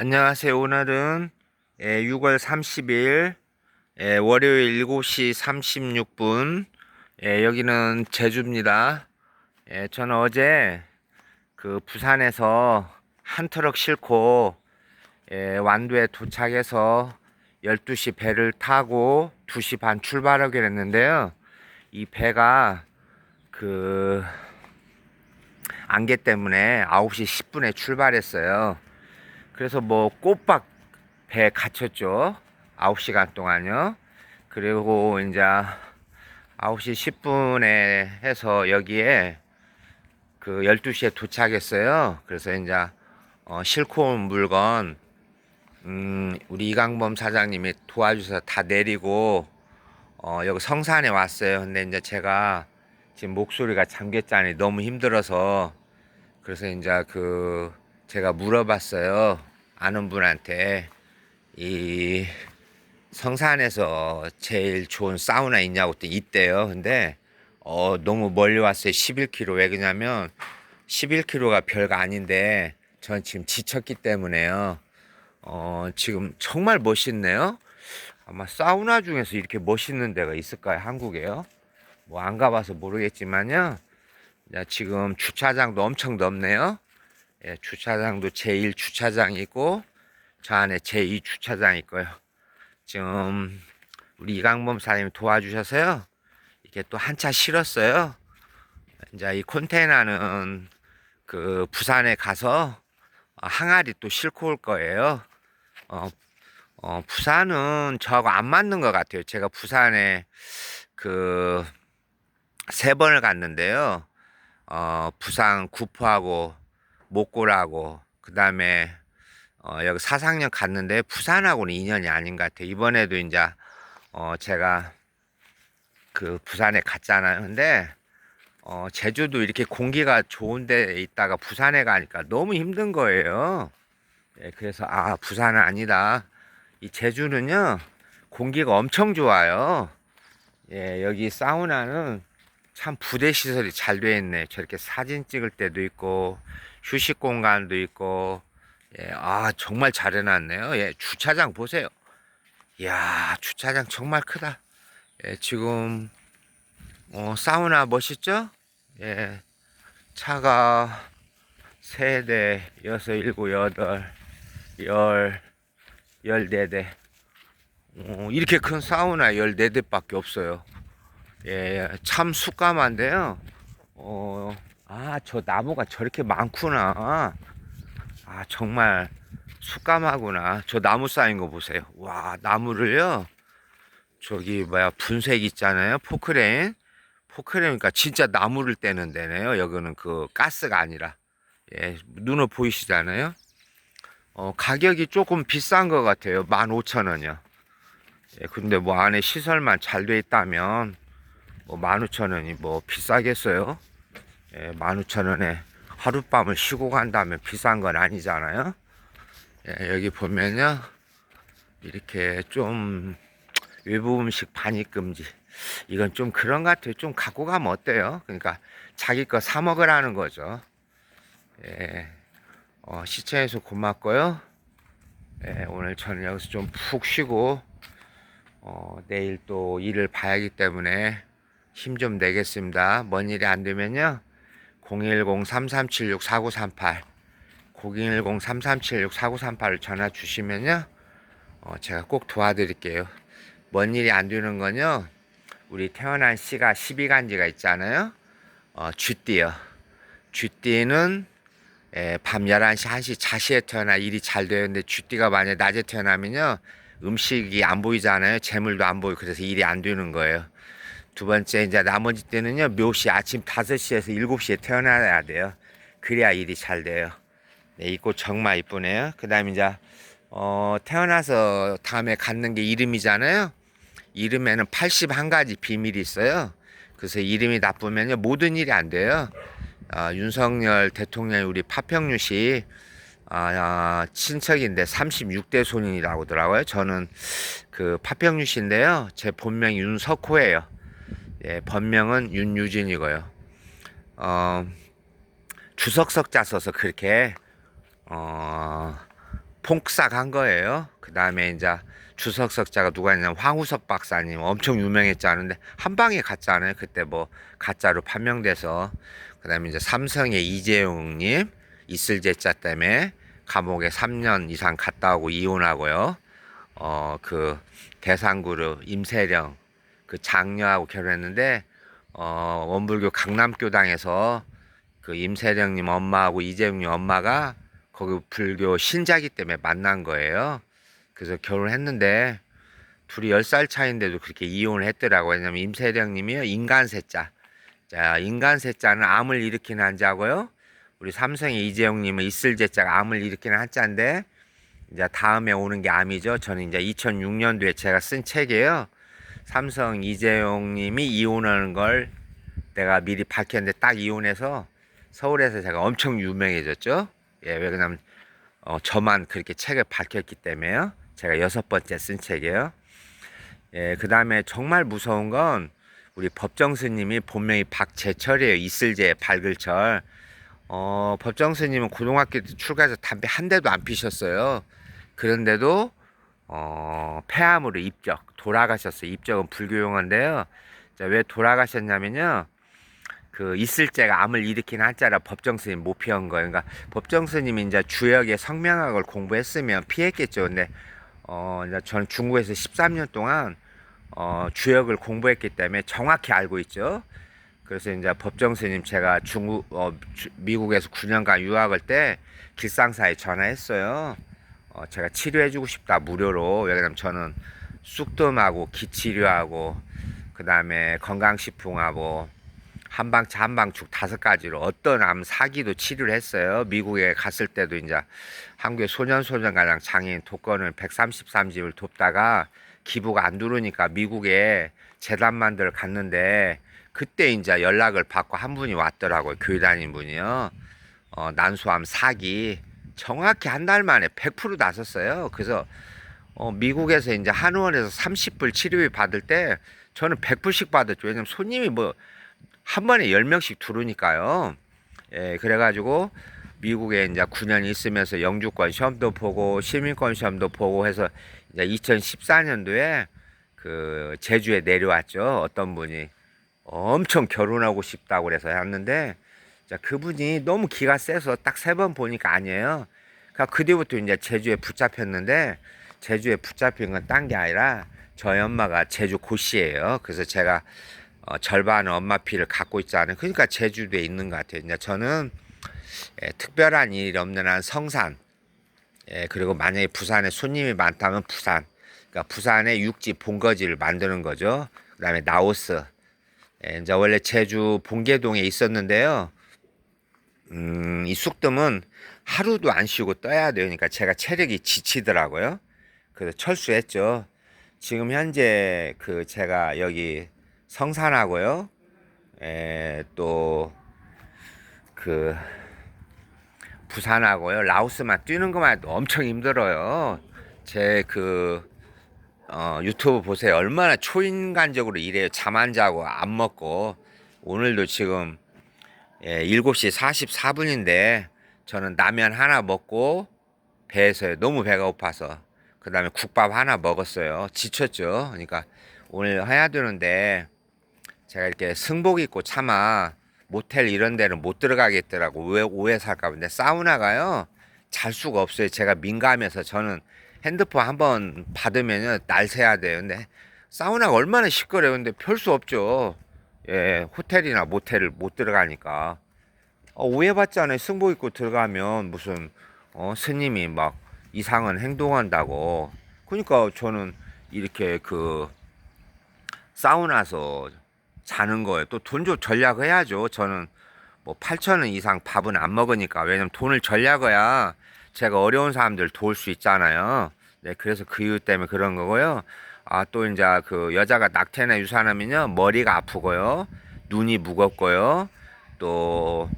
안녕하세요. 오늘은 예, 6월 30일 예, 월요일 7시 36분 예, 여기는 제주입니다. 예, 저는 어제 그 부산에서 한 트럭 싣고 예, 완도에 도착해서 12시 배를 타고 2시 반 출발하기로 했는데요. 이 배가 그 안개 때문에 9시 10분에 출발했어요. 그래서 뭐 꼬박 배에 갇혔죠. 9시간 동안요. 그리고 이제 9시 10분에 해서 여기에 그 12시에 도착했어요. 그래서 이제 어, 싣고 온 물건 음, 우리 이강범 사장님이 도와주셔서 다 내리고 어, 여기 성산에 왔어요. 근데 이제 제가 지금 목소리가 잠겼잖아요. 너무 힘들어서 그래서 이제 그 제가 물어봤어요. 아는 분한테 이 성산에서 제일 좋은 사우나 있냐고 또 있대요. 근데 어 너무 멀리 왔어요. 11km 왜 그러냐면 11km가 별거 아닌데 전 지금 지쳤기 때문에요. 어 지금 정말 멋있네요. 아마 사우나 중에서 이렇게 멋있는 데가 있을까요? 한국에요? 뭐 안 가봐서 모르겠지만요. 야, 지금 주차장도 엄청 넓네요. 예, 주차장도 제1 주차장이 있고 저 안에 제2 주차장이 있고요. 지금 우리 이강범 사장님이 도와주셔서요. 이게 또 한 차 실었어요. 이제 이 컨테이너는 그 부산에 가서 항아리 또 싣고 올 거예요. 어, 어, 부산은 저하고 안 맞는 것 같아요. 제가 부산에 그 세 번을 갔는데요. 어, 부산 구포하고 목골하고 그 다음에 어, 여기 사상령 갔는데 부산하고는 인연이 아닌 것 같아요. 이번에도 이제 어, 제가 그 부산에 갔잖아요. 근데 어, 제주도 이렇게 공기가 좋은 데 있다가 부산에 가니까 너무 힘든 거예요. 예, 그래서 아 부산은 아니다. 이 제주는요 공기가 엄청 좋아요. 예, 여기 사우나는 참 부대 시설이 잘돼 있네. 저렇게 사진 찍을 때도 있고 휴식 공간도 있고 예, 아 정말 잘 해놨네요. 예, 주차장 보세요. 이야 주차장 정말 크다. 예, 지금 어, 사우나 멋있죠? 예, 차가 세 대, 여섯, 일곱, 여덟, 열, 열네 대. 어, 이렇게 큰 사우나 열네 대밖에 없어요. 예, 참 숙감한데요. 어, 아, 저 나무가 저렇게 많구나. 아, 정말 숙감하구나. 저 나무 쌓인 거 보세요. 와, 나무를요. 저기, 뭐야, 분색 있잖아요. 포크레인. 포크레인이니까 진짜 나무를 떼는 데네요. 여기는 그 가스가 아니라. 예, 눈으로 보이시잖아요. 어, 가격이 조금 비싼 것 같아요. 15,000원이요. 예, 근데 뭐 안에 시설만 잘 돼 있다면 뭐 15,000원이 뭐 비싸겠어요? 예, 15,000원에 하룻밤을 쉬고 간다면 비싼 건 아니잖아요. 예, 여기 보면요. 이렇게 좀 외부 음식 반입 금지. 이건 좀 그런 것 같아요. 좀 갖고 가면 어때요? 그러니까 자기 거 사 먹으라는 거죠. 예, 어, 시청해서 고맙고요. 예, 오늘 저는 여기서 좀 푹 쉬고 어, 내일 또 일을 봐야 하기 때문에 힘 좀 내겠습니다. 뭔 일이 안 되면요. 010-3376-4938 010-3376-4938을 전화 주시면요. 어, 제가 꼭 도와드릴게요. 뭔 일이 안 되는 건요. 우리 태어난 씨가 12간지가 있잖아요. 어, 쥐띠요. 쥐띠는 예, 밤 11시, 1시 자시에 태어나 일이 잘 되는데 쥐띠가 만약 낮에 태어나면요. 음식이 안 보이잖아요. 재물도 안 보이고 그래서 일이 안 되는 거예요. 두 번째 이제 나머지 때는요. 묘시 아침 5시에서 7시에 태어나야 돼요. 그래야 일이 잘 돼요. 네, 이꽃 정말 이쁘네요. 그 다음에 이제 어, 태어나서 다음에 갖는 게 이름이잖아요. 이름에는 81가지 비밀이 있어요. 그래서 이름이 나쁘면요. 모든 일이 안 돼요. 아, 윤석열 대통령이 우리 파평유 씨 아, 아, 친척인데 36대 손인이라고 하더라고요. 저는 그 파평유 씨인데요. 제 본명이 윤석호예요. 예, 본명은 윤유진이고요. 어, 주석석자 써서 그렇게 어, 퐁싹 한 거예요. 그 다음에 이제 주석석자가 누가 있냐면 황우석 박사님 엄청 유명했잖은데 한 방에 갔잖아요. 그때 뭐 가짜로 판명돼서 그 다음에 이제 삼성의 이재용님 이슬제자 때문에 감옥에 3년 이상 갔다 오고 이혼하고요. 어 그 대상그룹 임세령 그 장녀하고 결혼했는데 어 원불교 강남교당에서 그 임세령님 엄마하고 이재용님 엄마가 거기 불교 신자기 때문에 만난 거예요. 그래서 결혼했는데 둘이 10살 차인데도 그렇게 이혼을 했더라고요. 왜냐면 임세령님이요 인간세자. 자 인간세자는 암을 일으키는 한자고요. 우리 삼성의 이재용님은 이슬제자가 암을 일으키는 한자인데 이제 다음에 오는 게 암이죠. 저는 이제 2006년도에 제가 쓴 책이에요. 삼성 이재용님이 이혼하는 걸 내가 미리 밝혔는데 딱 이혼해서 서울에서 제가 엄청 유명해졌죠. 예, 왜냐면 어, 저만 그렇게 책을 밝혔기 때문에요. 제가 여섯 번째 쓴 책이에요. 예, 그 다음에 정말 무서운 건 우리 법정 스님이 본명이 박재철이에요. 이슬제 발글철. 어, 법정 스님은 고등학교 때 출가해서 담배 한 대도 안 피셨어요. 그런데도 어, 폐암으로 입적 돌아가셨어요. 입적은 불교 용어인데요. 자, 왜 돌아가셨냐면요. 그 있을제가 암을 일으키는 한자라 법정 스님 못 피한 거예요. 그러니까 법정 스님이 이제 주역의 성명학을 공부했으면 피했겠죠. 근데 어 이제 저는 중국에서 13년 동안 어 주역을 공부했기 때문에 정확히 알고 있죠. 그래서 이제 법정 스님 제가 중국 어 주- 미국에서 9년간 유학할 때 길상사에 전화했어요. 어 제가 치료해주고 싶다 무료로. 왜냐면 저는 쑥뜸하고 기치료하고 그 다음에 건강식품하고 한방차 한방죽 다섯 가지로 어떤 암 사기도 치료를 했어요. 미국에 갔을 때도 이제 한국의 소년소년가장 장애인 독거는 133집을 돕다가 기부가 안 들어오니까 미국에 재단 만들어 갔는데 그때 이제 연락을 받고 한 분이 왔더라고요. 교회 다닌 분이요. 어, 난소암 사기 정확히 한 달 만에 100% 나섰어요. 그래서 어, 미국에서 이제 한의원에서 30불 치료비 받을 때 저는 100불씩 받았죠. 왜냐면 손님이 뭐 한 번에 10명씩 들어오니까요. 예, 그래가지고 미국에 이제 9년 있으면서 영주권 시험도 보고 시민권 시험도 보고 해서 이제 2014년도에 그 제주에 내려왔죠. 어떤 분이 엄청 결혼하고 싶다고 그래서 했는데 자, 그분이 너무 기가 세서 딱 세 번 보니까 아니에요. 그러니까 그 뒤부터 이제 제주에 붙잡혔는데 제주에 붙잡힌 건 딴 게 아니라 저희 엄마가 제주 고씨예요. 그래서 제가 어, 절반은 엄마 피를 갖고 있잖아요. 그러니까 제주도에 있는 것 같아요. 이제 저는 예, 특별한 일이 없는 한 성산, 예, 그리고 만약에 부산에 손님이 많다면 부산, 그러니까 부산에 육지 본거지를 만드는 거죠. 그다음에 나오스, 예, 이제 원래 제주 봉계동에 있었는데요. 음, 이 쑥뜸은 하루도 안 쉬고 떠야 돼요. 그러니까 제가 체력이 지치더라고요. 그래서 철수했죠. 지금 현재 그 제가 여기 성산하고요. 에, 또, 그, 부산하고요. 라오스만 뛰는 것만 해도 엄청 힘들어요. 제 그, 어, 유튜브 보세요. 얼마나 초인간적으로 일해요. 잠 안 자고, 안 먹고. 오늘도 지금, 예, 7시 44분인데, 저는 라면 하나 먹고, 배에서 너무 배가 고파서, 그 다음에 국밥 하나 먹었어요. 지쳤죠. 그러니까, 오늘 해야 되는데, 제가 이렇게 승복 입고 차마 모텔 이런 데는 못 들어가겠더라고. 왜 오해 살까 봐 근데 사우나가요. 잘 수가 없어요. 제가 민감해서 저는 핸드폰 한번 받으면은 날 새야 돼요. 근데 사우나가 얼마나 시끄러워요 근데 별수 없죠 예 호텔이나 모텔을 못 들어가니까 어, 오해받잖아요 승복 입고 들어가면 무슨 어 스님이 막 이상한 행동한다고 그러니까 저는 이렇게 그 사우나서 자는 거예요. 또 돈 좀 전략해야죠. 저는 뭐 8천 원 이상 밥은 안 먹으니까 왜냐면 돈을 전략해야 제가 어려운 사람들 도울 수 있잖아요. 네, 그래서 그 이유 때문에 그런 거고요. 아, 또 이제 그 여자가 낙태나 유산하면요. 머리가 아프고요. 눈이 무겁고요. 또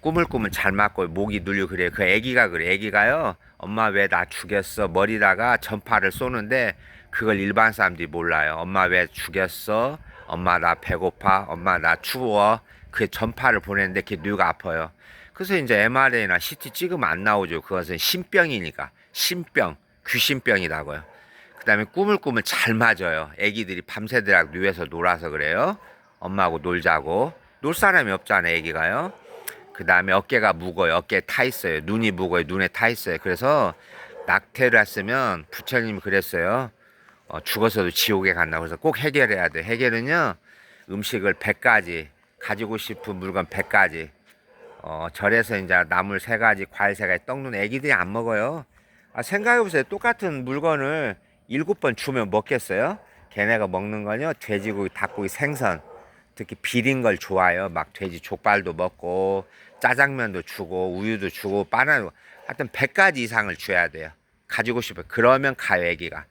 꾸물꾸물 잘 맞고 목이 눌리고 그래요. 그 애기가 그래. 애기가요. 엄마 왜 나 죽였어? 머리다가 전파를 쏘는데 그걸 일반 사람들이 몰라요. 엄마 왜 죽였어? 엄마 나 배고파. 엄마 나 추워. 그 전파를 보내는데 그게 뇌가 아파요. 그래서 이제 MRI나 CT 찍으면 안 나오죠. 그것은 신병이니까. 신병, 귀신병이라고요. 그 다음에 꿈을 꾸면 잘 맞아요. 애기들이 밤새도록 누워서 놀아서 그래요. 엄마하고 놀자고. 놀 사람이 없잖아요, 애기가요. 그 다음에 어깨가 무거워요. 어깨에 타 있어요. 눈이 무거워요. 눈에 타 있어요. 그래서 낙태를 했으면 부처님이 그랬어요. 어, 죽어서도 지옥에 간다고 그래서 꼭 해결해야 돼. 해결은요, 음식을 100가지, 가지고 싶은 물건 100가지, 어, 절에서 이제 나물 세 가지, 과일 세 가지, 떡눈 애기들이 안 먹어요. 아, 생각해보세요. 똑같은 물건을 일곱 번 주면 먹겠어요? 걔네가 먹는 거는요, 돼지고기, 닭고기, 생선. 특히 비린 걸 좋아해요. 막 돼지 족발도 먹고, 짜장면도 주고, 우유도 주고, 바나나, 하여튼 100가지 이상을 줘야 돼요. 가지고 싶어요. 그러면 가요, 애기가.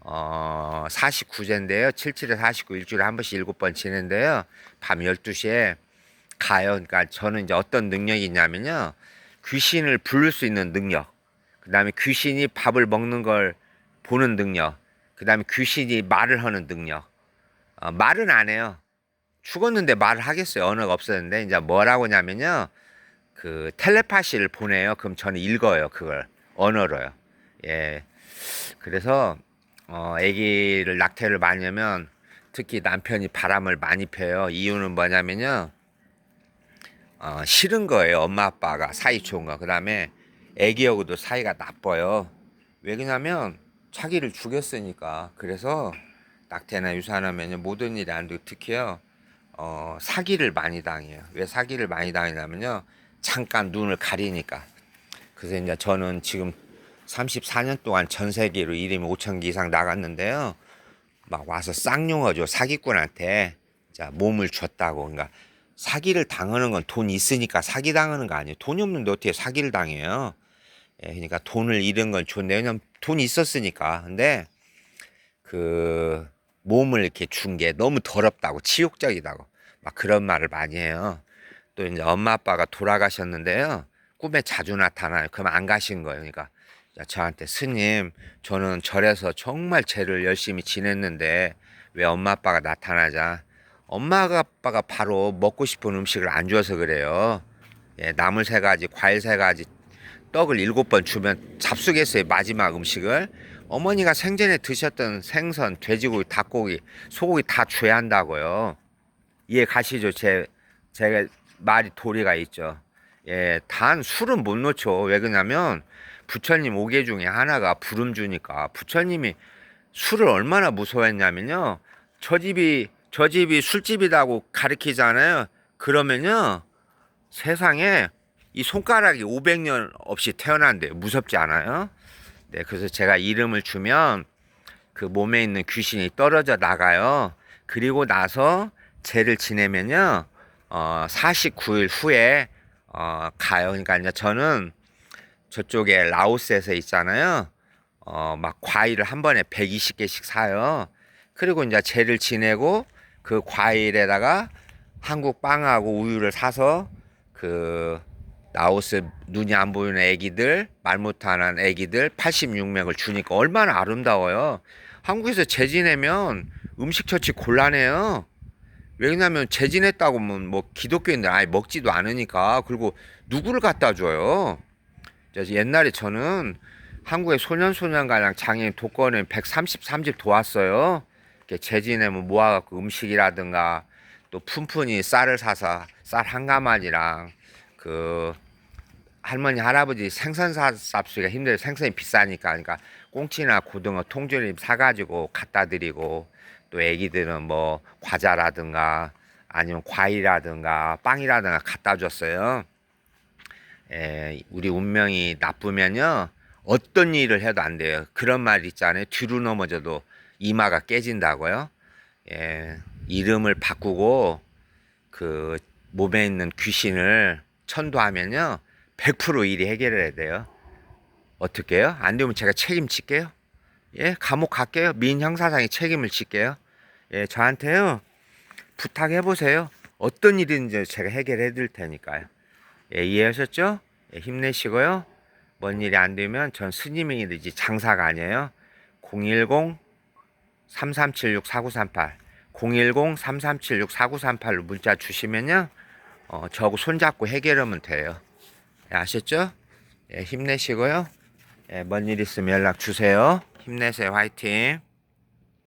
어, 49제인데요. 77에 49, 일주일에 한 번씩 일곱 번 치는데요. 밤 12시에 가요. 그러니까 저는 이제 어떤 능력이 있냐면요. 귀신을 부를 수 있는 능력. 그 다음에 귀신이 밥을 먹는 걸 보는 능력. 그 다음에 귀신이 말을 하는 능력. 어, 말은 안 해요. 죽었는데 말을 하겠어요. 언어가 없었는데. 이제 뭐라고 하냐면요. 그 텔레파시를 보내요. 그럼 저는 읽어요. 그걸. 언어로요. 예. 그래서 어, 아기를 낙태를 많이 하면 특히 남편이 바람을 많이 펴요. 이유는 뭐냐면요. 어, 싫은 거예요. 엄마 아빠가 사이 좋은 거. 그다음에 애기하고도 사이가 나빠요. 왜 그러냐면 자기를 죽였으니까. 그래서 낙태나 유산하면 모든 일이 안 되고 특히요. 어, 사기를 많이 당해요. 왜 사기를 많이 당하냐면요. 잠깐 눈을 가리니까. 그래서 이제 저는 지금 34년 동안 전 세계로 이름이 5천 개 이상 나갔는데요. 막 와서 쌍용어죠. 사기꾼한테 자, 몸을 줬다고. 그러니까 사기를 당하는 건 돈 있으니까 사기 당하는 거 아니에요. 돈이 없는데 어떻게 사기를 당해요? 예, 그러니까 돈을 잃은 건 좋은데 왜냐면 돈이 있었으니까. 근데 그 몸을 이렇게 준 게 너무 더럽다고 치욕적이다고 막 그런 말을 많이 해요. 또 이제 엄마 아빠가 돌아가셨는데요. 꿈에 자주 나타나요. 그럼 안 가신 거예요. 그러니까 자, 저한테 스님, 저는 절에서 정말 죄를 열심히 지냈는데 왜 엄마 아빠가 나타나자? 엄마 아빠가 바로 먹고 싶은 음식을 안 줘서 그래요. 예, 나물 세 가지, 과일 세 가지, 떡을 일곱 번 주면 잡수겠어요. 마지막 음식을. 어머니가 생전에 드셨던 생선, 돼지고기, 닭고기, 소고기 다 줘야 한다고요. 이해 가시죠? 제, 제가 말이 도리가 있죠. 예, 단 술은 못 놓죠. 왜 그러냐면 부처님 오개 중에 하나가 부름주니까 부처님이 술을 얼마나 무서워했냐면요. 저 집이 저 집이 술집이라고 가리키잖아요. 그러면요. 세상에 이 손가락이 500년 없이 태어난대요. 무섭지 않아요? 네, 그래서 제가 이름을 주면 그 몸에 있는 귀신이 떨어져 나가요. 그리고 나서 죄를 지내면요. 어, 49일 후에 어, 가요. 그러니까 이제 저는 저쪽에 라오스에서 있잖아요. 어, 막 과일을 한 번에 120개씩 사요. 그리고 이제 죄를 지내고 그 과일에다가 한국 빵하고 우유를 사서 그 라오스 눈이 안 보이는 애기들, 말 못하는 애기들 86명을 주니까 얼마나 아름다워요. 한국에서 재 지내면 음식 처치 곤란해요. 왜냐면 재 지냈다고 하면 뭐 기독교인들 아예 먹지도 않으니까 그리고 누구를 갖다 줘요. 옛날에 저는 한국의 소년소년가랑 장애인 독거는 133집 도왔어요. 재지내면 모아갖고 음식이라든가 또 푼푼이 쌀을 사서 쌀 한 가마니랑 그 할머니 할아버지 생선 사 쌉수기가 힘들어요. 생선이 비싸니까 그러니까 꽁치나 고등어 통조림 사가지고 갖다 드리고 또 애기들은 뭐 과자라든가 아니면 과일이라든가 빵이라든가 갖다 줬어요. 에, 우리 운명이 나쁘면요 어떤 일을 해도 안 돼요. 그런 말 있잖아요. 뒤로 넘어져도 이마가 깨진다고요. 예, 이름을 바꾸고 그 몸에 있는 귀신을 천도하면요 100% 일이 해결해야 돼요. 어떻게 해요? 안 되면 제가 책임질게요. 예, 감옥 갈게요. 민 형사상의 책임을 질게요. 예, 저한테요 부탁해 보세요. 어떤 일인지 제가 해결해 드릴 테니까요. 예, 이해하셨죠? 예, 힘내시고요. 뭔 일이 안 되면 전 스님이지 장사가 아니에요. 010 3376 4938 010 3376 4938로 문자 주시면요. 어, 저하고 손잡고 해결하면 돼요. 예, 아셨죠? 예, 힘내시고요. 예, 뭔일 있으면 연락 주세요. 힘내세요. 화이팅.